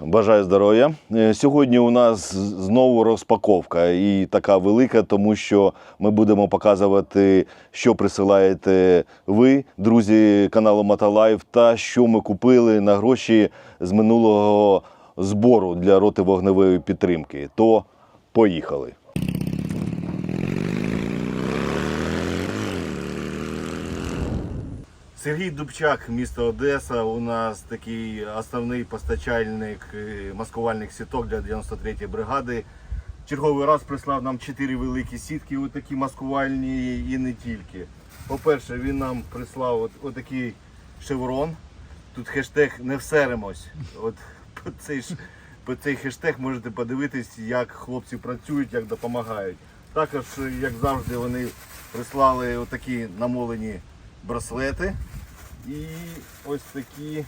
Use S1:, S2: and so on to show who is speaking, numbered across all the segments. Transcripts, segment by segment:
S1: Бажаю здоров'я. Е, Сьогодні у нас знову розпаковка і така велика, тому що ми будемо показувати, що присилаєте ви, друзі каналу Маталайв, та що ми купили на гроші з минулого збору для роти вогневої підтримки. То поїхали. Сергій Дубчак, місто Одеса. У нас такий основний постачальник е, маскувальних сіток для 93-ї бригади. Черговий раз прислав нам 4 великі сітки, отакі маскувальні і не тільки. По-перше, він нам прислав от, отакий шеврон. Тут хештег не всеремось. От по цей, по цей хештег можете подивитись, як хлопці працюють, як допомагають. Також, як завжди, вони прислали отакі намолені браслети і ось такі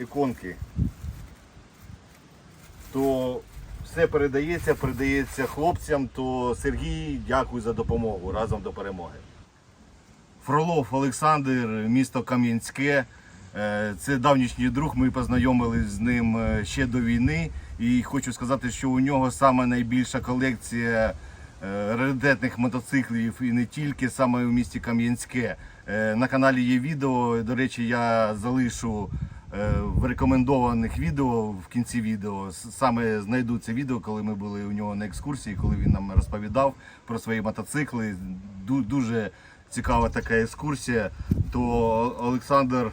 S1: іконки. То все передається, передається хлопцям, то Сергій, дякую за допомогу разом до перемоги. Фролов Олександр, місто Кам'янське. Е, Це давнішній друг. Ми познайомились з ним е, ще до війни. І хочу сказати, що у нього саме найбільша колекція е, раритетних мотоциклів і не тільки саме в місті Кам'янське. Е, На каналі є відео. До речі, я залишу е, в рекомендованих відео в кінці відео. Саме знайду це відео, коли ми були у нього на екскурсії, коли він нам розповідав про свої мотоцикли. Дуже цікава така екскурсія. То Олександр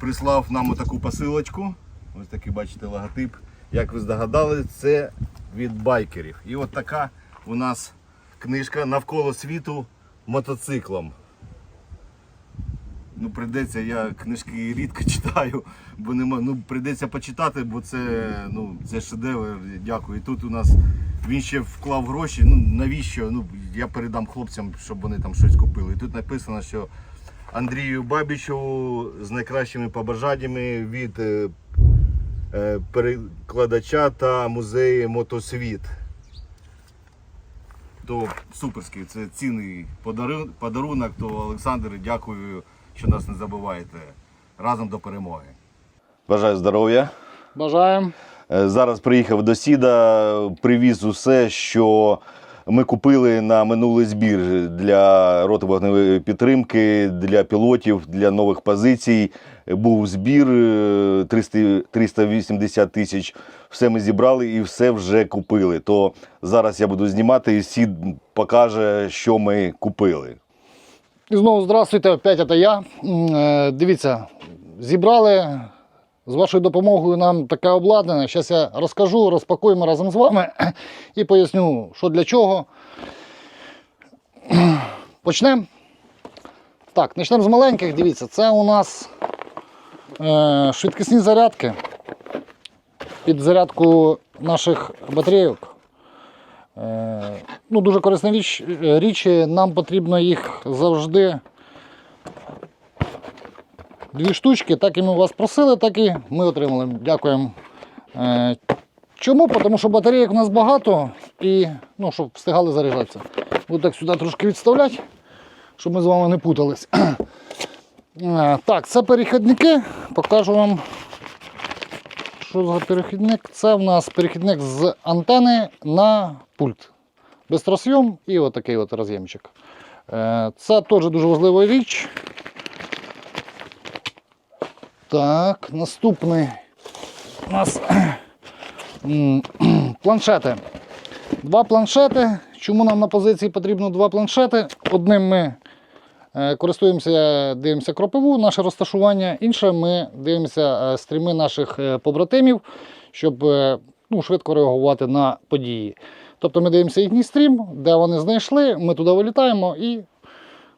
S1: прислав нам таку посилочку. Ось такий, бачите, логотип. Як ви здогадали, це від байкерів. І от така у нас книжка навколо світу мотоциклом. Ну, прийдеться, я книжки рідко читаю, бо нема. Ну, прийдеться почитати, бо це, ну, це шедевр. Дякую. І тут у нас він ще вклав гроші. Ну навіщо? Ну, я передам хлопцям, щоб вони там щось купили. І тут написано, що Андрію Бабічу з найкращими побажаннями від е, е, перекладача та музею Мотосвіт. То суперський, це цінний подарунок. То Олександр, дякую, що нас не забуваєте. Разом до перемоги. Бажаю здоров'я.
S2: Бажаємо.
S1: Е, Зараз приїхав до Сіда, привіз усе, що ми купили на минулий збір для роти вогневої підтримки, для пілотів, для нових позицій. Був збір е, 300, 380 тисяч. Все ми зібрали і все вже купили. То зараз я буду знімати, і Сід покаже, що ми купили.
S2: І знову здравствуйте, опять це я. Е, Дивіться, зібрали з вашою допомогою нам таке обладнання. Зараз я розкажу, розпакуємо разом з вами і поясню, що для чого. Почнемо. Так, почнемо з маленьких. Дивіться, це у нас е, швидкісні зарядки під зарядку наших батарейок. Ну, дуже корисна річ, е, річ. Нам потрібно їх завжди дві штучки. Так і ми вас просили, так і ми отримали. Дякуємо. Е, чому? Тому що батарейок у нас багато і ну, щоб встигали заряджатися. Буду так сюди трошки відставляти, щоб ми з вами не путались. Е, так, це перехідники. Покажу вам. Що за перехідник? Це в нас перехідник з антени на пульт. Бистросйом і отакий от роз'ємчик. Е, Це теж дуже важлива річ. Так, наступний у нас планшети. Два планшети. Чому нам на позиції потрібно два планшети? Одним ми користуємося, дивимося кропиву, наше розташування, інше ми дивимося е, стріми наших е, побратимів, щоб е, ну, швидко реагувати на події. Тобто ми дивимося їхній стрім, де вони знайшли, ми туди вилітаємо і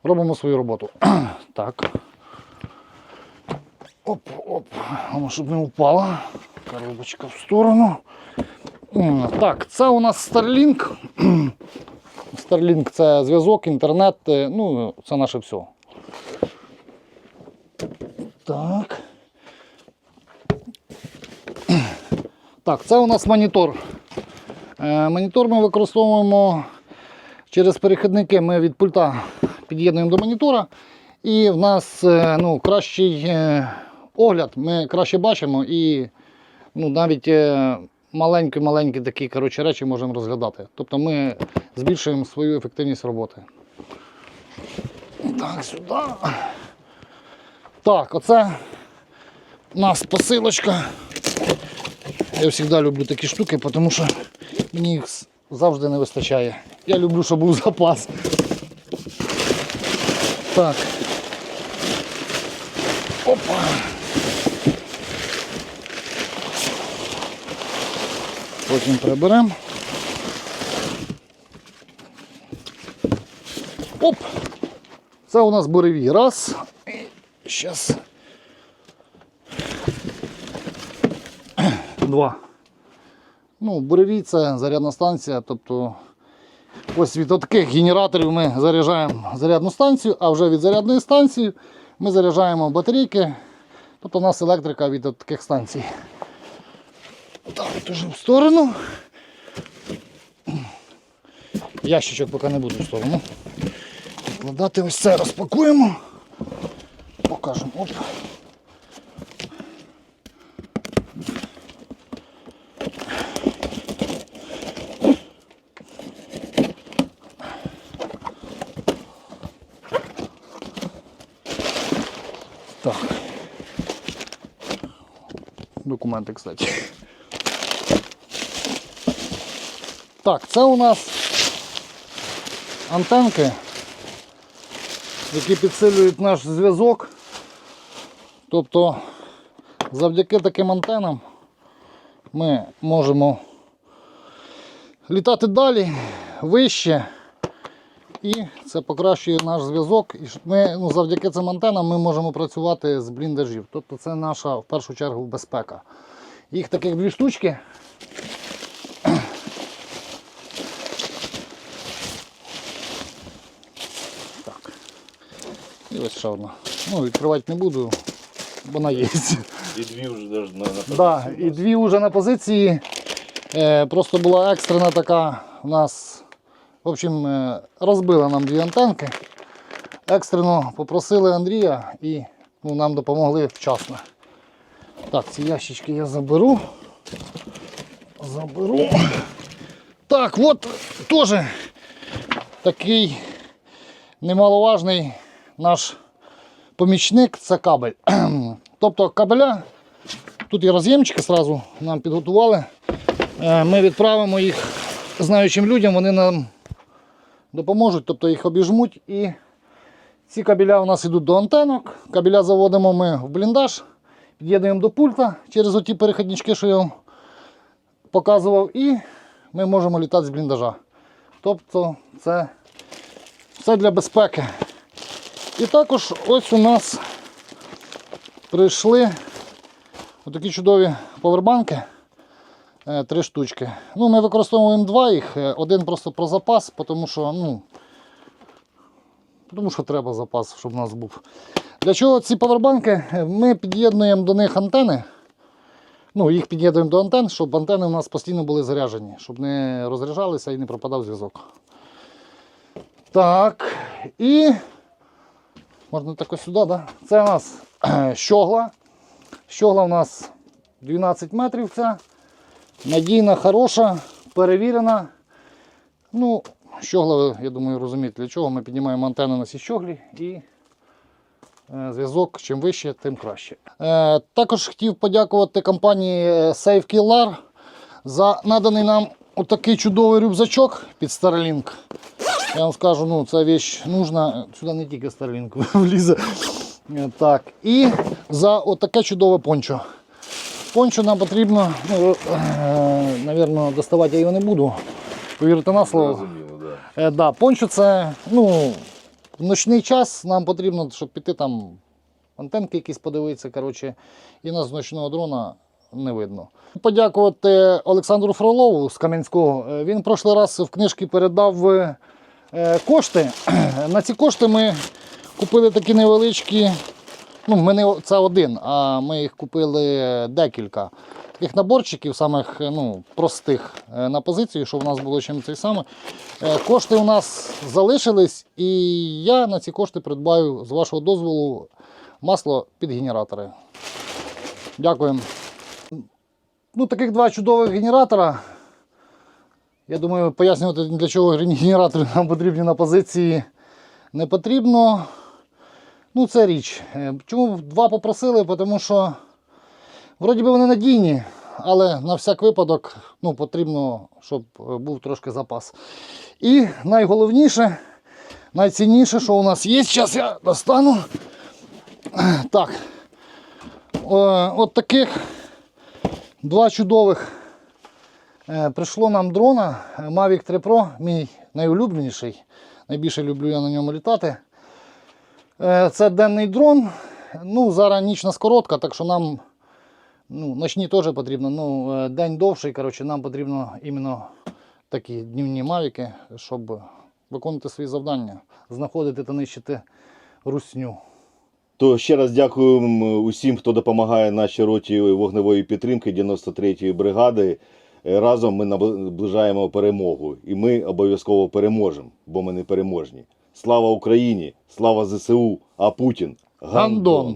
S2: робимо свою роботу. Так. Оп, оп. Воно щоб не впала. Коробочка в сторону. Так, це у нас Starlink. Starlink це зв'язок, інтернет, е, ну, це наше все. Так. Так, це у нас монітор. Е, Монітор ми використовуємо через перехідники. Ми від пульта під'єднуємо до монітора. І в нас е, ну, кращий огляд, ми краще бачимо і ну, навіть маленькі-маленькі такі коротше, речі можемо розглядати. Тобто ми збільшуємо свою ефективність роботи. Так, сюди. Так, оце у нас посилочка. Я завжди люблю такі штуки, тому що мені їх завжди не вистачає. Я люблю, щоб був запас. Так. Опа. Потім приберемо. Оп! Це у нас буревій. Раз. І Щас. Два. Ну, буревій це зарядна станція, тобто ось від таких генераторів ми заряджаємо зарядну станцію, а вже від зарядної станції ми заряджаємо батарейки. Тобто у нас електрика від таких станцій. Так, дуже в сторону. Ящичок поки не буду в сторону. Відкладати ось це розпакуємо. Покажемо. Оп. Так. Документи, кстати. Так, це у нас антенки, які підсилюють наш зв'язок. Тобто завдяки таким антенам ми можемо літати далі, вище. І це покращує наш зв'язок. І ми, ну, завдяки цим антенам ми можемо працювати з бліндажів. Тобто це наша в першу чергу безпека. Їх таких дві штучки. І ось ще одна. Ну, відкривати не буду, вона є.
S1: І дві вже навіть на, на
S2: Да, і дві вже на позиції. Е, просто була екстрена така у нас. В общем, е, розбили нам дві антенки. Екстрено попросили Андрія і ну, нам допомогли вчасно. Так, ці ящички я заберу. Заберу. Так, от теж такий немаловажний наш помічник це кабель. Тобто кабеля Тут є роз'ємчики зразу нам підготували. Е, Ми відправимо їх знаючим людям, вони нам допоможуть, тобто їх обіжмуть. І ці кабеля у нас йдуть до антенок. Кабеля заводимо ми в бліндаж, під'єднуємо до пульта через оті перехіднички, що я вам показував, і ми можемо літати з бліндажа. Тобто це все для безпеки. І також ось у нас прийшли Отакі чудові повербанки. Е, Три штучки. Ну, ми використовуємо два їх. Е, Один просто про запас, тому що, ну, тому що треба запас, щоб у нас був. Для чого ці повербанки? Е, Ми під'єднуємо до них антени. Ну, їх під'єднуємо до антен, щоб антени у нас постійно були заряджені, щоб не розряджалися і не пропадав зв'язок. Так. І можна так ось сюди, да? Це у нас щогла. Щогла у нас 12 метрів ця. Надійна, хороша, перевірена. Ну, щогла, я думаю, розумієте, для чого ми піднімаємо антенну на цій щоглі і е, зв'язок чим вище, тим краще. Е, також хотів подякувати компанії е, SafeKillar за наданий нам отакий чудовий рюкзачок під Starlink. Я вам скажу, ну, ця віч нужна. Сюди не тільки Starlink влізе. Так, і за отаке чудове пончо. Пончо нам потрібно, ну, е, навірно, доставати я його не буду. Повірте на слово.
S1: Да.
S2: Е, да, пончо це ну, в ночний час нам потрібно, щоб піти там антенки якісь подивитися, коротше, і нас з ночного дрона не видно. Подякувати Олександру Фролову з Кам'янського. Е, Він прошлий раз в книжці передав кошти. На ці кошти ми купили такі невеличкі. Ну, мене це один, а ми їх купили декілька. Таких наборчиків, самих е, ну, простих е, на позицію, щоб у нас було чим цей саме. Е, Кошти у нас залишились, і я на ці кошти придбаю, з вашого дозволу, масло під генератори. Дякуємо. ну, таких два чудових генератора. Я думаю, пояснювати, для чого генератори нам потрібні на позиції не потрібно. Ну, це річ. Е, Чому два попросили? Тому що вроді би вони надійні, але на всяк випадок ну, потрібно, щоб е, був трошки запас. І найголовніше, найцінніше, що у нас є, зараз я достану. Так. О, от таких два чудових. Е, Прийшло нам дрона е, Mavic 3 Pro, мій найулюбленіший. Найбільше люблю я на ньому літати. Е, Це денний дрон. Ну, зараз нічна скоротка, так що нам ну, ночні теж потрібно. Ну, день довший, коротше, нам потрібно іменно такі днівні мавіки, щоб виконувати свої завдання, знаходити та нищити русню.
S1: То ще раз дякуємо усім, хто допомагає нашій роті вогневої підтримки 93-ї бригади. Е, Разом ми наближаємо перемогу. І ми обов'язково переможемо, бо ми не переможні. Слава Україні! Слава ЗСУ! А Путін
S2: Гандон!